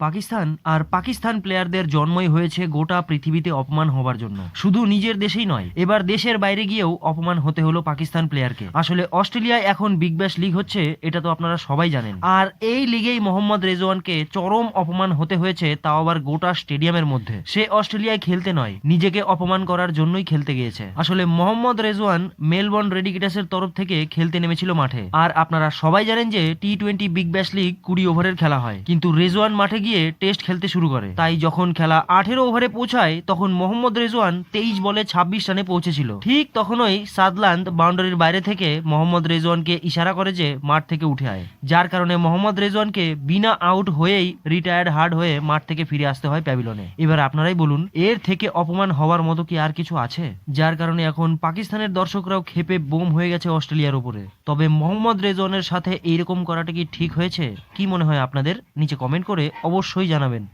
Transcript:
পাকিস্তান আর পাকিস্তান প্লেয়ারদের জন্মই হয়েছে গোটা পৃথিবীতে অপমান হবার জন্য। শুধু নিজের দেশেই নয়, এবার দেশের বাইরে গিয়েও অপমান হতে হলো পাকিস্তান প্লেয়ারকে আসলে অস্ট্রেলিয়ায় এখন বিগ ব্যাশ লিগ হচ্ছে, এটা তো আপনারা সবাই জানেন। আর এই লিগেই মোহাম্মদ রেজওয়ানকে চরম অপমান হতে হয়েছে তাও আবার গোটা স্টেডিয়ামের মধ্যে। সে অস্ট্রেলিয়ায় খেলতে নয়, নিজেকে অপমান করার জন্যই খেলতে গিয়েছে। আসলে মোহাম্মদ রেজওয়ান মেলবোর্ন রেডিকেটাসের তরফ থেকে খেলতে নেমেছিল মাঠে। আর আপনারা সবাই জানেন যে T twenty big bash league কুড়ি ওভারের খেলা হয়। কিন্তু রেজওয়ান মাঠে গিয়ে টেস্ট খেলতে শুরু করে। তাই যখন খেলা আঠেরো ওভারে পৌঁছায়, তখন মোহাম্মদ রেজওয়ান তেইশ বলে ছাব্বিশ রানে পৌঁছেছিল। ঠিক তখনই সাদলান্দ বাউন্ডারির বাইরে থেকে মোহাম্মদ রেজওয়ানকে ইশারা করে যে মাঠ থেকে উঠে আয়। যার কারণে মোহাম্মদ রেজওয়ানকে বিনা আউট হয়েই রিটায়ার্ড হার্ড হয়ে মাঠ থেকে ফিরে আসতে হয় প্যাভিলনে। এবার আপনারাই বলুন, এর থেকে অপমান হওয়ার মতো কি আর কিছু আছে? যার কারণে এখন পাকিস্তানের দর্শকরাও খেপে বোম হয়ে গেছে অস্ট্রেলিয়ার উপরে। তবে মোহাম্মদ রেজওয়ানের সাথে এইরকম করাটা কি ঠিক হয়েছে? কি মনে হয় আপনাদের? নিচে কমেন্ট করে অবশ্যই জানাবেন।